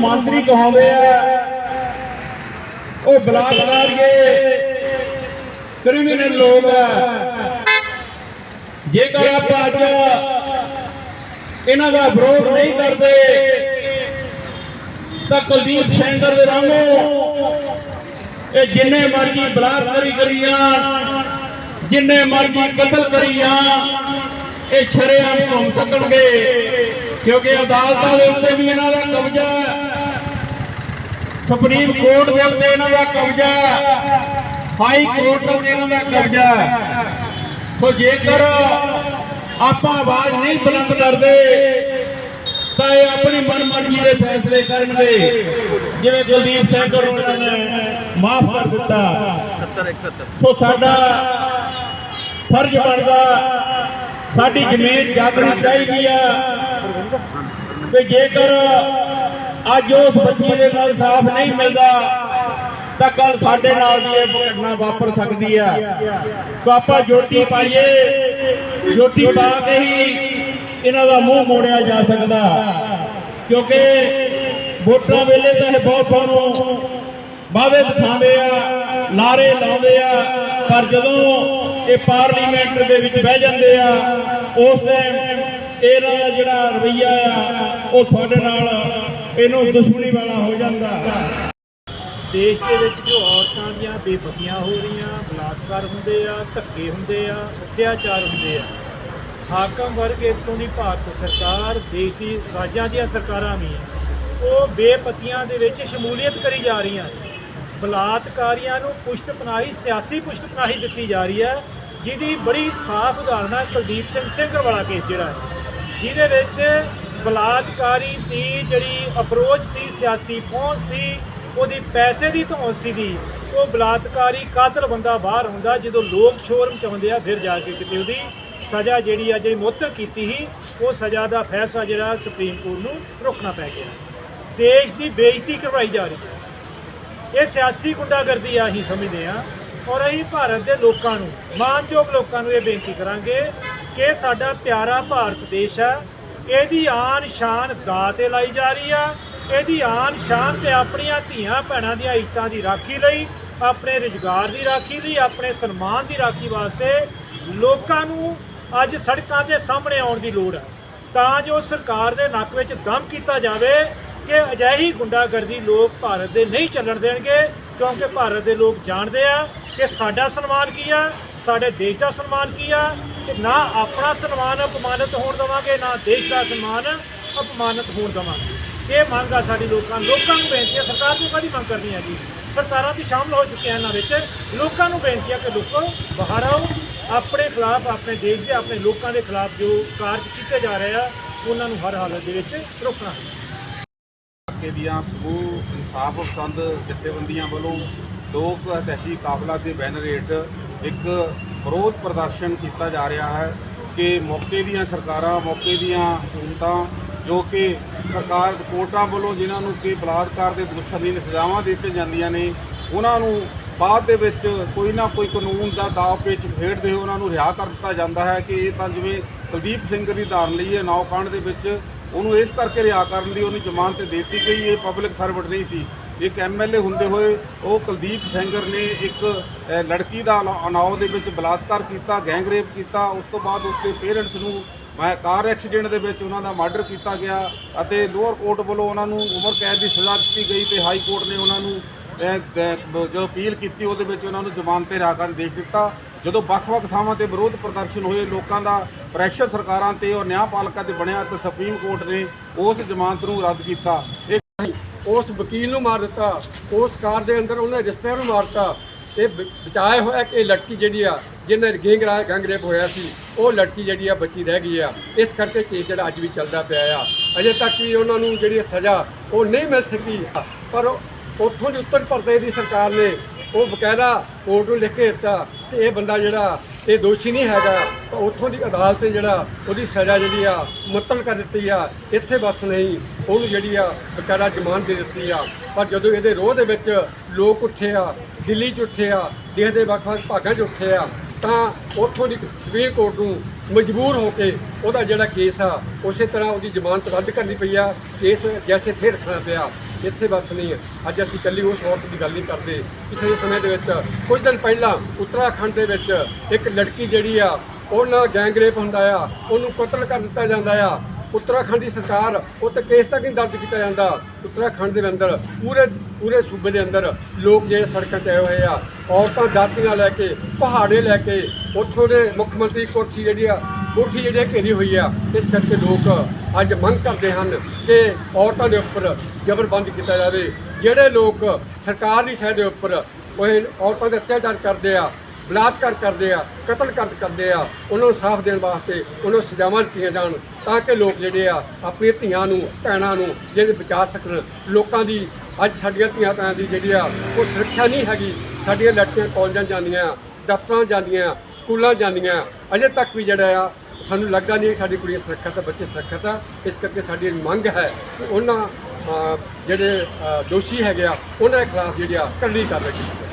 ਮੰਤਰੀ ਕਹਾਉਂਦੇ ਆ ਉਹ ਬਲਾਤਕਾਰੀਏ ਕ੍ਰਿਮੀਨਲ ਲੋਕ ਆ ਜੇਕਰ ਆਪਾਂ ਅੱਜ ਇਹਨਾਂ ਦਾ ਵਿਰੋਧ ਨਹੀਂ ਕਰਦੇ ਤਾਂ ਕੁਲਦੀਪ ਸੈਂਗਰ ਦੇ ਵਾਂਗੂ ਇਹ ਜਿੰਨੇ ਮਰਜ਼ੀ ਬਲਾਤਕਾਰੀ ਕਰੀ ਜਾਣ ਜਿੰਨੇ ਮਰਜ਼ੀ ਕਤਲ ਕਰੀ ਜਾਣ ਇਹ ਸ਼ਰੇਆਮ ਘੁੰਮ ਸਕਣਗੇ ਕਿਉਂਕਿ ਅਦਾਲਤਾਂ ਦੇ ਉੱਤੇ ਵੀ ਇਹਨਾਂ ਦਾ ਕਬਜ਼ਾ ਹੈ ਸੁਪਰੀਮ ਕੋਰਟ ਦੇ ਉੱਤੇ ਇਹਨਾਂ ਦਾ ਕਬਜ਼ਾ ਹਾਈ ਕੋਰਟ ਤੇ ਇਹਨਾਂ ਦਾ ਕਬਜ਼ਾ ਸੋ ਜੇਕਰ ਆਪਾਂ ਆਵਾਜ਼ ਨਹੀਂ ਬੁਲੰਦ ਕਰਦੇ, ਤਾਂ ਇਹ ਆਪਣੀ ਮਨਮਰਜ਼ੀ ਦੇ ਫੈਸਲੇ ਕਰਨਗੇ। ਜਿਵੇਂ ਕੁਲਦੀਪ ਸਿੰਘ ਉਹਨਾਂ ਨੇ ਮਾਫ ਕਰ ਦਿੱਤਾ। 70 71 ਸੋ ਸਾਡਾ ਫਰਜ਼ ਬਣਦਾ, ਸਾਡੀ ਜ਼ਮੀਨ ਜਾਗਣੀ ਚਾਹੀਦੀ ਆ। ਕਿ ਜੇਕਰ ਅੱਜ ਉਸ ਬੱਚੀ ਦੇ ਨਾਲ ਸਾਫ਼ ਨਹੀਂ ਮਿਲਦਾ, ਤਾਂ ਕੱਲ ਸਾਡੇ ਨਾਲ ਵੀ ਇਹ ਘਟਨਾ ਵਾਪਰ ਸਕਦੀ ਆ। ਤਾਂ ਆਪਾਂ ਜੋਟੀ ਪਾਈਏ, ਜੋਟੀ ਪਾ ਕੇ ਹੀ ਇਹਨਾਂ ਦਾ ਮੂੰਹ ਮੋੜਿਆ ਜਾ ਸਕਦਾ। ਕਿਉਂਕਿ ਵੋਟਾਂ ਵੇਲੇ ਤਾਂ ਇਹ ਬਹੁਤ ਸਾਨੂੰ ਵਾਅਦੇ ਦਿਖਾਉਂਦੇ ਆ ਨਾਰੇ ਲਾਉਂਦੇ ਆ, ਪਰ ਜਦੋਂ ਇਹ ਪਾਰਲੀਮੈਂਟ ਦੇ ਵਿੱਚ ਬਹਿ ਜਾਂਦੇ ਆ, ਉਸ ਟਾਈਮ ਇਹਦਾ ਜਿਹੜਾ ਰਵਈਆ ਆ, ਉਹ ਤੁਹਾਡੇ ਨਾਲ ਇਹਨੂੰ ਦੁਸ਼ਮਣੀ ਵਾਲਾ ਹੋ ਜਾਂਦਾ। ਦੇਸ਼ ਦੇ ਵਿੱਚ ਜੋ ਔਰਤਾਂ ਦੀਆਂ ਬੇਪਤੀਆਂ ਹੋ ਰਹੀਆਂ, ਬਲਾਤਕਾਰ ਹੁੰਦੇ ਆ, ਧੱਕੇ ਹੁੰਦੇ ਆ, ਅਤਿਆਚਾਰ ਹੁੰਦੇ ਆ, ਹਾਕਮ ਵਰਗ ਇਸ ਤੋਂ ਨਹੀਂ ਭਾਰਤ ਸਰਕਾਰ, ਦੇਸ਼ ਦੀ ਰਾਜਾਂ ਦੀਆਂ ਸਰਕਾਰਾਂ ਵੀ ਉਹ ਬੇਪਤੀਆਂ ਦੇ ਵਿੱਚ ਸ਼ਮੂਲੀਅਤ ਕਰੀ ਜਾ ਰਹੀਆਂ ਬਲਾਤਕਾਰੀਆਂ ਨੂੰ ਪੁਸ਼ਤਪਨਾਹੀ ਸਿਆਸੀ ਪੁਸ਼ਤਪਨਾਹੀ ਦਿੱਤੀ ਜਾ ਰਹੀ ਹੈ, ਜਿਹਦੀ ਬੜੀ ਸਾਫ਼ ਉਦਾਹਰਣ ਹੈ ਕੁਲਦੀਪ ਸਿੰਘ ਸਿੰਘਰ ਵਾਲਾ ਕੇਸ ਜਿਹੜਾ ਹੈ। ਜਿਹਦੇ ਵਿੱਚ ਬਲਾਤਕਾਰੀ ਦੀ ਜਿਹੜੀ ਅਪਰੋਚ ਸੀ, ਸਿਆਸੀ ਪਹੁੰਚ ਸੀ, ਉਹਦੀ ਪੈਸੇ ਦੀ ਧੌਂਸ ਸੀ ਦੀ ਉਹ ਬਲਾਤਕਾਰੀ ਕਾਤਲ ਬੰਦਾ ਬਾਹਰ ਹੁੰਦਾ, ਜਦੋਂ ਲੋਕ ਸ਼ੋਰ ਮਚਾਉਂਦੇ ਆ, ਫਿਰ ਜਾ ਕੇ ਕਿਤੇ ਉਹਦੀ ਸਜ਼ਾ ਜਿਹੜੀ ਆ, ਜਿਹੜੀ ਮੁਅੱਤਲ ਕੀਤੀ ਸੀ, ਉਹ ਸਜ਼ਾ ਦਾ ਫੈਸਲਾ ਜਿਹੜਾ ਸੁਪਰੀਮ ਕੋਰਟ ਨੂੰ ਰੋਕਣਾ ਪੈ ਗਿਆ। ਦੇਸ਼ ਦੀ ਬੇਇੱਜ਼ਤੀ ਕਰਵਾਈ ਜਾ ਰਹੀ ਹੈ। ਇਹ ਸਿਆਸੀ ਗੁੰਡਾਗਰਦੀ ਆ, ਅਸੀਂ ਸਮਝਦੇ ਆ ਔਰ ਅਸੀਂ ਭਾਰਤ ਦੇ ਲੋਕਾਂ ਨੂੰ, ਮਾਨਯੋਗ ਲੋਕਾਂ ਨੂੰ ਇਹ ਬੇਨਤੀ ਕਰਾਂਗੇ ਕਿ ਸਾਡਾ ਪਿਆਰਾ ਭਾਰਤ ਦੇਸ਼ ਹੈ ਇਹਦੀ ਆਨ ਸ਼ਾਨ ਦਾ ਤੇ ਲਾਈ ਜਾ ਰਹੀ ਆ। ਇਹਦੀ ਆਨ ਸ਼ਾਨ ਤੇ ਆਪਣੀਆਂ ਧੀਆਂ ਭੈਣਾਂ ਦੀਆਂ ਇੱਜ਼ਤਾਂ ਦੀ ਰਾਖੀ ਲਈ, ਆਪਣੇ ਰੁਜ਼ਗਾਰ ਦੀ ਰਾਖੀ ਲਈ, ਆਪਣੇ ਸਨਮਾਨ ਦੀ ਰਾਖੀ ਵਾਸਤੇ ਲੋਕਾਂ ਨੂੰ ਅੱਜ ਸੜਕਾਂ ਦੇ ਸਾਹਮਣੇ ਆਉਣ ਦੀ ਲੋੜ ਹੈ ਤਾਂ ਜੋ ਸਰਕਾਰ ਦੇ ਨੱਕ ਵਿੱਚ ਦਮ ਕੀਤਾ ਜਾਵੇ ਕਿ ਅਜਿਹੀ ਗੁੰਡਾਗਰਦੀ ਲੋਕ ਭਾਰਤ ਦੇ ਨਹੀਂ ਚੱਲਣ ਦੇਣਗੇ, ਕਿਉਂਕਿ ਭਾਰਤ ਦੇ ਲੋਕ ਜਾਣਦੇ ਆ ਕਿ ਸਾਡਾ ਸਨਮਾਨ ਕੀ ਆ, ਸਾਡੇ ਦੇਸ਼ ਦਾ ਸਨਮਾਨ ਕੀ ਆ ਨਾ ਆਪਣਾ ਸਨਮਾਨ ਅਪਮਾਨਿਤ ਹੋਣ ਦੇਵਾਂਗੇ, ਨਾ ਦੇਸ਼ ਦਾ ਸਨਮਾਨ ਅਪਮਾਨਿਤ ਹੋਣ ਦੇਵਾਂਗੇ। ਇਹ ਮੰਗ ਆ ਸਾਡੀ ਲੋਕਾਂ ਲੋਕਾਂ ਨੂੰ ਬੇਨਤੀ ਹੈ ਸਰਕਾਰ ਤੋਂ ਕਾਹਦੀ ਮੰਗ ਕਰਨੀ ਹੈ ਜੀ ਸਰਕਾਰਾਂ ਵੀ ਸ਼ਾਮਲ ਹੋ ਚੁੱਕੀਆਂ ਇਹਨਾਂ ਵਿੱਚ। ਲੋਕਾਂ ਨੂੰ ਬੇਨਤੀ ਹੈ ਕਿ ਲੋਕੋ ਬਾਹਰ ਆਓ। ਆਪਣੇ ਖਿਲਾਫ, ਆਪਣੇ ਦੇਸ਼ ਦੇ, ਆਪਣੇ ਲੋਕਾਂ ਦੇ ਖਿਲਾਫ ਜੋ ਕਾਰਜ ਕੀਤੇ ਜਾ ਰਹੇ ਆ, ਉਹਨਾਂ ਨੂੰ ਹਰ ਹਾਲਤ ਦੇ ਵਿੱਚ ਰੋਕਣਾ ਇਲਾਕੇ ਦੀਆਂ ਸਮੂਹ, ਇਨਸਾਫ ਪਸੰਦ ਜਥੇਬੰਦੀਆਂ ਵੱਲੋਂ ਲੋਕ ਅਤੈਸ਼ੀ ਕਾਫਲਾ ਦੇ ਬੈਨਰ ਹੇਠ ਇੱਕ ਵਿਰੋਧ ਪ੍ਰਦਰਸ਼ਨ ਕੀਤਾ ਜਾ ਰਿਹਾ ਹੈ ਕਿ ਮੌਕੇ ਦੀਆਂ ਸਰਕਾਰਾਂ, ਮੌਕੇ ਦੀਆਂ ਹਕੂਮਤਾਂ ਜੋ ਕਿ ਸਰਕਾਰ ਕੋਰਟਾਂ ਵੱਲੋਂ ਜਿਨ੍ਹਾਂ ਨੂੰ ਕਿ ਬਲਾਤਕਾਰ ਦੇ ਦੋਸ਼ਾਂ ਦੀਆਂ ਸਜ਼ਾਵਾਂ ਦਿੱਤੀਆਂ ਜਾਂਦੀਆਂ ਨੇ, ਉਹਨਾਂ ਨੂੰ ਬਾਅਦ ਦੇ ਵਿੱਚ ਕੋਈ ਨਾ ਕੋਈ ਕਾਨੂੰਨ ਦਾ ਦਾਅ ਪੇਚ ਫੇੜਦੇ ਹੋਏ ਉਹਨਾਂ ਨੂੰ ਰਿਹਾ ਕਰ ਦਿੱਤਾ ਜਾਂਦਾ ਹੈ ਕਿ ਇਹ ਤਾਂ ਜਿਵੇਂ ਕੁਲਦੀਪ ਸਿੰਘ ਦੀ ਧਾਰਨ ਲਈ ਹੈ ਨੌਕਾਂਡ ਦੇ ਵਿੱਚ ਉਹਨੂੰ ਇਸ ਕਰਕੇ ਰਿਹਾ ਕਰਨ ਲਈ ਉਹਨੂੰ ਜ਼ਮਾਨਤ ਦੇ ਦਿੱਤੀ ਗਈ ਇਹ ਪਬਲਿਕ ਸਰਵਿਸ ਨਹੀਂ ਸੀ। ਇੱਕ ਐਮਐਲਏ ਹੁੰਦੇ ਹੋਏ ਉਹ ਕੁਲਦੀਪ ਸੈਂਗਰ ਨੇ ਇੱਕ ਲੜਕੀ ਦਾ ਅਨਾ- ਉਨਾਓ ਦੇ ਵਿੱਚ ਬਲਾਤਕਾਰ ਕੀਤਾ ਗੈਂਗਰੇਪ ਕੀਤਾ, ਉਸ ਤੋਂ ਬਾਅਦ ਉਸਦੇ ਪੇਰੈਂਟਸ ਨੂੰ ਮੈਂ, ਕਾਰ ਐਕਸੀਡੈਂਟ ਦੇ ਵਿੱਚ ਉਹਨਾਂ ਦਾ ਮਰਡਰ ਕੀਤਾ ਗਿਆ ਅਤੇ ਲੋਅਰ ਕੋਰਟ ਵੱਲੋਂ ਉਹਨਾਂ ਨੂੰ ਉਮਰ ਕੈਦ ਦੀ ਸਜ਼ਾ ਦਿੱਤੀ ਗਈ ਤੇ ਹਾਈ ਕੋਰਟ ਨੇ ਉਹਨਾਂ ਨੂੰ ਜੋ ਅਪੀਲ ਕੀਤੀ ਉਹਦੇ ਵਿੱਚ ਉਹਨਾਂ ਨੂੰ ਜ਼ਮਾਨਤ ਤੇ ਰਿਹਾ ਦੇਸ਼ ਦਿੱਤਾ। ਜਦੋਂ ਵੱਖ-ਵੱਖ ਥਾਵਾਂ ਤੇ ਵਿਰੋਧ ਪ੍ਰਦਰਸ਼ਨ ਹੋਏ, ਲੋਕਾਂ ਦਾ ਪ੍ਰੈਸ਼ਰ ਸਰਕਾਰਾਂ ਤੇ ਔਰ ਨਿਆਂਪਾਲਕਾਂ ਤੇ ਬਣਿਆ ਤਾਂ ਸੁਪਰੀਮ ਕੋਰਟ ਨੇ ਉਸ ਜ਼ਮਾਨਤ ਨੂੰ ਰੱਦ ਕੀਤਾ। ਇਹ ਉਸ ਵਕੀਲ ਨੂੰ ਮਾਰ ਦਿੱਤਾ, ਉਸ ਕਾਰ ਦੇ ਅੰਦਰ ਉਹਨੇ ਰਿਸ਼ਤੇਦਾਰ ਨੂੰ ਮਾਰਤਾ। ਇਹ ਬ- ਬਚਾਏ ਹੋਇਆ ਕਿ ਇਹ ਲੜਕੀ ਜਿਹੜੀ ਆ, ਜਿਹਨੇ ਗੈਂਗ ਰਾ ਗੈਂਗ ਹੋਇਆ ਸੀ, ਉਹ ਲੜਕੀ ਜਿਹੜੀ ਆ ਬੱਚੀ ਰਹਿ ਗਈ ਆ। ਇਸ ਕਰਕੇ ਕੇਸ ਜਿਹੜਾ ਅੱਜ ਵੀ ਚੱਲਦਾ ਪਿਆ ਆ। ਅਜੇ ਤੱਕ ਵੀ ਉਹਨਾਂ ਨੂੰ ਜਿਹੜੀ ਸਜ਼ਾ, ਉਹ ਨਹੀਂ ਮਿਲ ਸਕੀ। ਪਰ ਉੱਥੋਂ ਦੀ ਉੱਤਰ ਪ੍ਰਦੇਸ਼ ਦੀ ਸਰਕਾਰ ਨੇ ਉਹ ਬਕਾਇਦਾ ਕੋਰਟ ਨੂੰ ਲਿਖ ਕੇ ਦਿੱਤਾ ਕਿ ਇਹ ਬੰਦਾ ਜਿਹੜਾ ਇਹ ਦੋਸ਼ੀ ਨਹੀਂ ਹੈਗਾ। ਤਾਂ ਉੱਥੋਂ ਦੀ ਅਦਾਲਤ ਨੇ ਜਿਹੜਾ ਉਹਦੀ ਸਜ਼ਾ ਜਿਹੜੀ ਆ, ਮੁਅੱਤਲ ਕਰ ਦਿੱਤੀ ਆ। ਇੱਥੇ ਬਸ ਨਹੀਂ, ਉਹਨੂੰ ਜਿਹੜੀ ਆ ਬਕਾਇਦਾ ਜ਼ਮਾਨਤ ਦੇ ਦਿੱਤੀ ਆ। ਪਰ ਜਦੋਂ ਇਹਦੇ ਰੋਹ ਦੇ ਵਿੱਚ ਲੋਕ ਉੱਠੇ ਆ, ਦਿੱਲੀ 'ਚ ਉੱਠੇ ਆ, ਦੇਸ਼ ਦੇ ਵੱਖ-ਵੱਖ ਭਾਗਾਂ 'ਚ ਉੱਠੇ ਆ, ਤਾਂ ਉੱਥੋਂ ਦੀ ਸੁਪਰੀਮ ਕੋਰਟ ਨੂੰ ਮਜਬੂਰ ਹੋ ਕੇ ਉਹਦਾ ਜਿਹੜਾ ਕੇਸ ਆ, ਉਸੇ ਤਰ੍ਹਾਂ ਉਹਦੀ ਜ਼ਮਾਨਤ ਰੱਦ ਕਰਨੀ ਪਈ ਆ। ਕੇਸ ਜੈਸੇ ਥੇ ਰੱਖਣਾ ਪਿਆ। ਇੱਥੇ ਬਸ ਨਹੀਂ ਅੱਜ ਅਸੀਂ ਇਕੱਲੀ ਉਸ ਔਰਤ ਦੀ ਗੱਲ ਨਹੀਂ ਕਰਦੇ। ਪਿਛਲੇ ਸਮੇਂ ਦੇ ਵਿੱਚ, ਕੁਝ ਦਿਨ ਪਹਿਲਾਂ ਉੱਤਰਾਖੰਡ ਦੇ ਵਿੱਚ ਇੱਕ ਲੜਕੀ ਜਿਹੜੀ ਆ, ਉਹਨਾਂ ਗੈਂਗ ਰੇਪ ਹੁੰਦਾ ਆ, ਉਹਨੂੰ ਕਤਲ ਕਰ ਦਿੱਤਾ ਜਾਂਦਾ ਆ। ਉੱਤਰਾਖੰਡ ਦੀ ਸਰਕਾਰ ਉੱਤੇ ਕੇਸ ਤੱਕ ਨਹੀਂ ਦਰਜ ਕੀਤਾ ਜਾਂਦਾ। ਉੱਤਰਾਖੰਡ ਦੇ ਅੰਦਰ, ਪੂਰੇ ਪੂਰੇ ਸੂਬੇ ਦੇ ਅੰਦਰ ਲੋਕ ਜਿਹੜੇ ਸੜਕਾਂ ਤੇ ਆਏ ਹੋਏ ਆ, ਔਰਤਾਂ ਦਾਤੀਆਂ ਲੈ ਕੇ, ਪਹਾੜੇ ਲੈ ਕੇ, ਉੱਥੋਂ ਦੇ ਮੁੱਖ ਮੰਤਰੀ ਕੁਰਸੀ ਜਿਹੜੀ ਆ ਕੋਠੀ ਜਿਹੜੀ ਆ ਘੇਰੀ ਹੋਈ ਆ, ਇਸ ਕਰਕੇ ਲੋਕ ਅੱਜ ਮੰਗ ਕਰਦੇ ਹਨ ਕਿ ਔਰਤਾਂ ਦੇ ਉੱਪਰ ਜ਼ਬਰਬੰਦ ਕੀਤਾ ਜਾਵੇ। ਜਿਹੜੇ ਲੋਕ ਸਰਕਾਰ ਦੀ ਸਾਈਡ ਦੇ ਉੱਪਰ ਉਹ ਔਰਤਾਂ ਦੇ ਅਤਿਆਚਾਰ ਕਰਦੇ ਆ, ਬਲਾਤਕਾਰ ਕਰਦੇ ਆ, ਕਤਲ ਕਰ ਕਰਦੇ ਆ, ਉਹਨਾਂ ਨੂੰ ਸਾਫ਼ ਦੇਣ ਵਾਸਤੇ ਉਹਨਾਂ ਨੂੰ ਸਜ਼ਾਵਾਂ ਦਿੱਤੀਆਂ ਜਾਣ ਤਾਂ ਕਿ ਲੋਕ ਜਿਹੜੇ ਆ ਆਪਣੀਆਂ ਧੀਆਂ ਨੂੰ, ਭੈਣਾਂ ਨੂੰ ਜਿਹੜੇ ਬਚਾ ਸਕਣ। ਲੋਕਾਂ ਦੀ ਅੱਜ ਸਾਡੀਆਂ ਧੀਆਂ ਭੈਣਾਂ ਦੀ ਜਿਹੜੀ ਆ ਉਹ ਸੁਰੱਖਿਆ ਨਹੀਂ ਹੈਗੀ। ਸਾਡੀਆਂ ਲੜਕੀਆਂ ਕਾਲਜਾਂ ਜਾਂਦੀਆਂ। ਦਫ਼ਤਰਾਂ ਜਾਂਦੀਆਂ, ਸਕੂਲਾਂ ਜਾਂਦੀਆਂ, ਅਜੇ ਤੱਕ ਵੀ ਜਿਹੜਾ ਆ, ਸਾਨੂੰ ਲੱਗਦਾ ਨਹੀਂ ਕਿ ਸਾਡੀ ਕੁੜੀਆਂ ਸੁਰੱਖਿਅਤ ਆ, ਬੱਚੇ ਸੁਰੱਖਿਅਤ ਆ, ਇਸ ਕਰਕੇ ਸਾਡੀ ਮੰਗ ਹੈ ਉਹਨਾਂ ਜਿਹੜੇ ਦੋਸ਼ੀ ਹੈਗੇ ਆ, ਉਹਨਾਂ ਦੇ ਖਿਲਾਫ ਜਿਹੜੀ ਆ ਕਰਨੀ ਕਾਰਵਾਈ ਕੀਤੀ